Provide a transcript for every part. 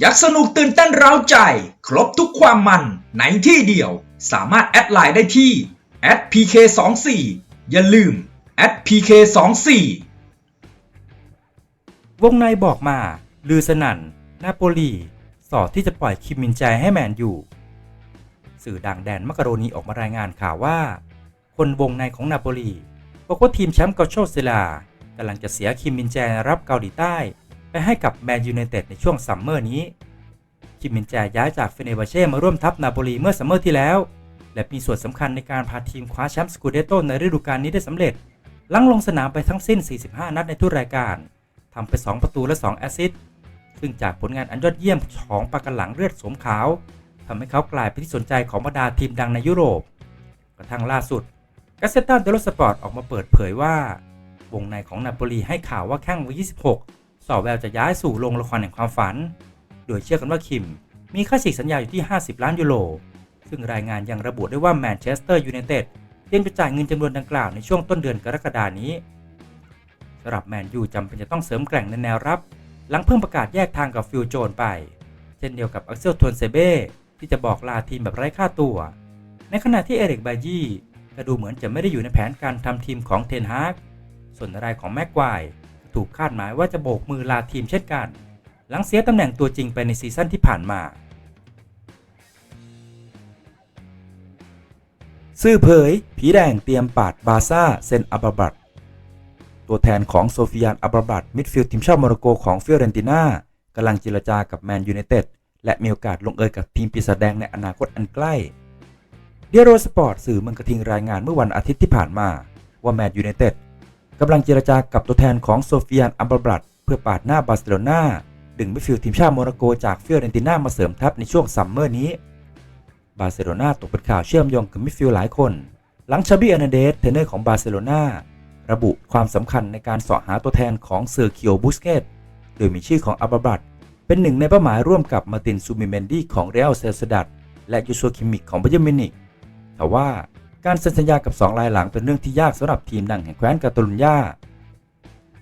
อยากสนุกตื่นเต้นเร้าใจ ครบทุกความมันในที่เดียว สามารถแอดไลน์ได้ที่ @pk24 อย่าลืม @pk24 วงในบอกมา ลือสนั่นนาโปลี สอดที่จะปล่อยคิมมินแจให้แมนอยู่ สื่อดังแดนมักกะโรนีออกมารายงานข่าวว่า คนวงในของนาโปลีบอกว่าทีมแชมป์เกาโชเซลากำลังจะเสียคิมมินแจรับเกาหลีใต้ ไปให้กับแมนยูไนเต็ดในช่วงซัมเมอร์นี้ คิมมินแจย้ายจากเฟเนบาเช่มาร่วมทัพนาโปลีเมื่อซัมเมอร์ที่แล้ว และมีส่วนสำคัญในการพาทีมคว้าแชมป์สกูเดโตในฤดูกาลนี้ได้สำเร็จ หลังลงสนามไปทั้งสิ้น 45 นัดในทุกรายการทำไป 2 ประตูและ 2 แอสซิสต์ซึ่งจากผลงานอันยอดเยี่ยมของปากกันหลังเลือดสมขาวทำให้เขากลายเป็นที่สนใจของบรรดาทีมดังในยุโรป กระทั่งล่าสุดกาเซต้าเดลสปอร์ตออกมาเปิดเผยว่า วงในของนาโปลีให้ข่าวว่าแข้งวัย26 สอแววจะย้ายสู่โรงละครแห่งความฝัน โดยเชื่อกันว่าคิมมีค่าฉีกสัญญาอยู่ที่ 50 ล้านยูโร ซึ่งรายงานยังระบุได้ว่าแมนเชสเตอร์ยูไนเต็ดเตรียมจะจ่ายเงินจำนวนดังกล่าวในช่วงต้นเดือนกรกฎานี้สำหรับแมนยูจำเป็นจะต้องเสริมแกร่งในแนวรับ หลังเพิ่งประกาศแยกทางกับฟิลโจนไป เช่นเดียวกับอักเซลทวนเซเบ้ที่จะบอกลาทีมแบบไร้ค่าตัว ในขณะที่เอริกบายี่ก็ดูเหมือนจะไม่ได้อยู่ในแผนการทำทีมของเทนฮากส่วนรายของแม็กคว ถูกคาดหมายว่าจะโบกมือลาทีมเช่นกัน หลังเสียตำแหน่งตัวจริงไปในซีซั่นที่ผ่านมา ซื่อเผย ผีแดงเตรียมปาดบาซ่าเซนอับบัตตัวแทนของโซฟิยานอับราบัตมิดฟิลด์ทีมชาติโมร็อกโกของฟิอเรนติน่ากำลังเจรจากับแมนยูไนเต็ดและมีโอกาสลงเอยกับทีมปีศาจแดงในอนาคตอันใกล้เดียโรสปอร์ตสื่อเมืองกระทิงรายงานเมื่อวันอาทิตย์ที่ผ่านมาว่าแมนยูไนเต็ด กำลังเจรจากับตัวแทนของโซฟิยานอัมบราบัตเพื่อปาดหน้าบาร์เซโลนาดึงมิดฟิลด์ทีมชาติโมร็อกโกจากฟิอเรนติน่ามาเสริมทัพในช่วงซัมเมอร์นี้ บาร์เซโลนาตกเป็นข่าวเชื่อมโยงกับมิดฟิลด์หลายคน หลังชาบิอนาเดสเทรนเนอร์ของบาร์เซโลนาระบุความสำคัญในการเสาะหาตัวแทนของเซอร์คิโอบุสเกตโดยมีชื่อของอัมบราบัตเป็นหนึ่งในเป้าหมายร่วมกับมาร์ตินซูมิเมนดีของเรอัลเซลซดัดและยูซัวคิมิกของบาเยร์มินิกแต่ว่า การเซ็นสัญญากับสองรายหลังเป็นเรื่องที่ยากสำหรับทีมดังแห่งแคว้นกาตาลุญญา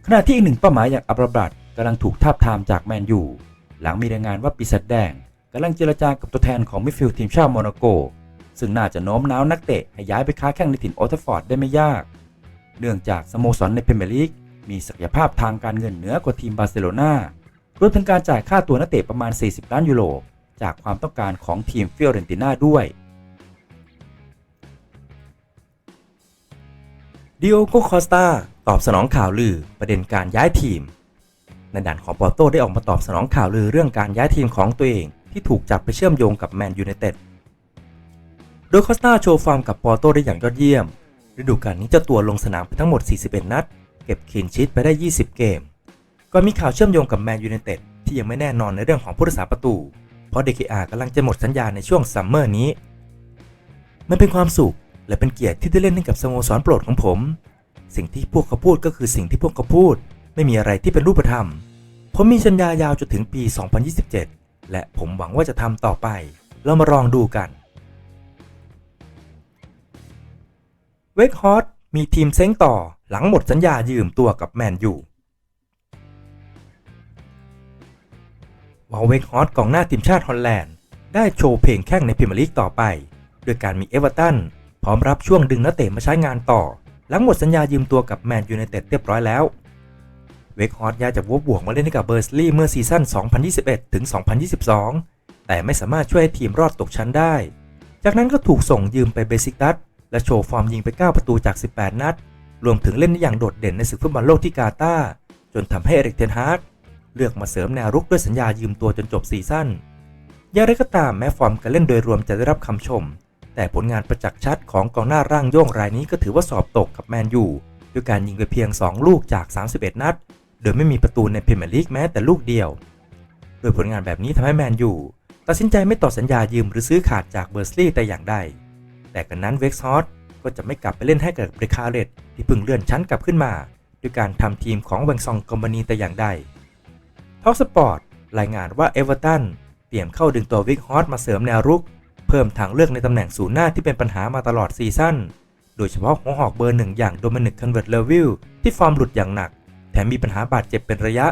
ขณะที่อีกหนึ่งเป้าหมายอย่างอับราบัตกำลังถูกทาบทามจากแมนยูหลังมีรายงานว่าปีศาจแดงกำลังเจรจากับตัวแทนของมิดฟิลด์ทีมชาติโมร็อกโก ซึ่งน่าจะโน้มน้าวนักเตะให้ย้ายไปค้าแข่งในถิ่นโอทัฟฟอร์ดได้ไม่ยาก เนื่องจากสโมสรในพรีเมียร์ลีกมีศักยภาพทางการเงินเหนือกว่าทีมบาร์เซโลนารวมถึงการจ่ายค่าตัวนักเตะประมาณ 40 ล้านยูโรจากความต้องการของทีมฟิออเรนติน่าด้วย ดิโอโกคอสตาตอบสนองข่าวลือประเด็นการย้ายทีมในด่านของปอร์โตได้ออกมาตอบสนองข่าวลือเรื่องการย้ายทีมของตัวเองที่ถูกจับไปเชื่อมโยงกับแมนยูไนเต็ด โดยคอสตาโชว์ฟอร์มกับปอร์โตได้อย่างยอดเยี่ยม ฤดูกาลนี้เจ้าตัวลงสนามไปทั้งหมด 41 นัด เก็บคีนชีตไปได้ 20 เกม ก็มีข่าวเชื่อมโยงกับแมนยูไนเต็ดที่ยังไม่แน่นอนในเรื่องของผู้รักษาประตู เพราะเดกอากำลังจะหมดสัญญาในช่วงซัมเมอร์นี้ มันเป็นความสุข และเป็นเกียรติที่ได้เล่นให้กับสโมสรโปรดของผม สิ่งที่พวกเขาพูดก็คือสิ่งที่พวกเขาพูด ไม่มีอะไรที่เป็นรูปธรรม ผมมีสัญญายาวจนถึงปี 2027 และผมหวังว่าจะทำต่อไป เรามาลองดูกัน เวกฮอตมีทีมเซ้งต่อหลังหมดสัญญายืมตัวกับแมนยูวาเวกฮอตกองหน้าทีมชาติฮอลแลนด์ได้โชว์เพลงแข้งในพรีเมียร์ลีกต่อไป โดยการมีเอเวอร์ตัน พร้อมรับช่วงดึงนักเตะมาใช้งานต่อ หลังหมดสัญญายืมตัวกับแมนยูไนเต็ดเรียบร้อยแล้ว เวกฮอตย้ายจากวบบวกมาเล่นให้กับเบอร์สลีย์เมื่อซีซั่น 2021 ถึง 2022 แต่ไม่สามารถช่วยทีมรอดตกชั้นได้ จากนั้นก็ถูกส่งยืมไปเบซิกตัสและโชว์ฟอร์มยิงไป 9 ประตูจาก 18 นัด รวมถึงเล่นได้อย่างโดดเด่นในศึกฟุตบอลโลกที่กาตาร์จนทำให้เอริกเทนฮาร์กเลือกมาเสริมแนวรุกด้วยสัญญายืมตัวจนจบซีซั่นอย่างไรก็ตามแม้ฟอร์มการเล่นโดยรวมจะได้รับคำชม แต่ผลงานประจักษ์ชัดของกองหน้าร่างโย่งรายนี้ก็ถือว่าสอบตกกับแมนยูด้วยการยิงไปเพียง 2 ลูกจาก 31 นัด โดยไม่มีประตูในพรีเมียร์ลีกแม้แต่ลูกเดียว โดยผลงานแบบนี้ทำให้แมนยูตัดสินใจไม่ต่อสัญญายืมหรือซื้อขาดจากเบอร์สลีย์แต่อย่างใด แต่กันนั้นเวกซ์ฮอตก็จะไม่กลับไปเล่นให้กับเบรคาเรตที่เพิ่งเลื่อนชั้นกลับขึ้นมา ด้วยการทำทีมของแวงซองคอมบานีแต่อย่างใดท็อกสปอร์ตรายงานว่าเอเวอร์ตันเตรียมเข้าดึงตัววิกฮอตมาเสริมแนวรุก เพิ่มทางเลือกในตำแหน่งศูนย์หน้าที่เป็นปัญหามาตลอดซีซั่น โดยเฉพาะหัวหอกเบอร์หนึ่งอย่างโดมินิกคันเวิร์ตเลวิลที่ฟอร์มหลุดอย่างหนัก แถมมีปัญหาบาดเจ็บเป็นระยะ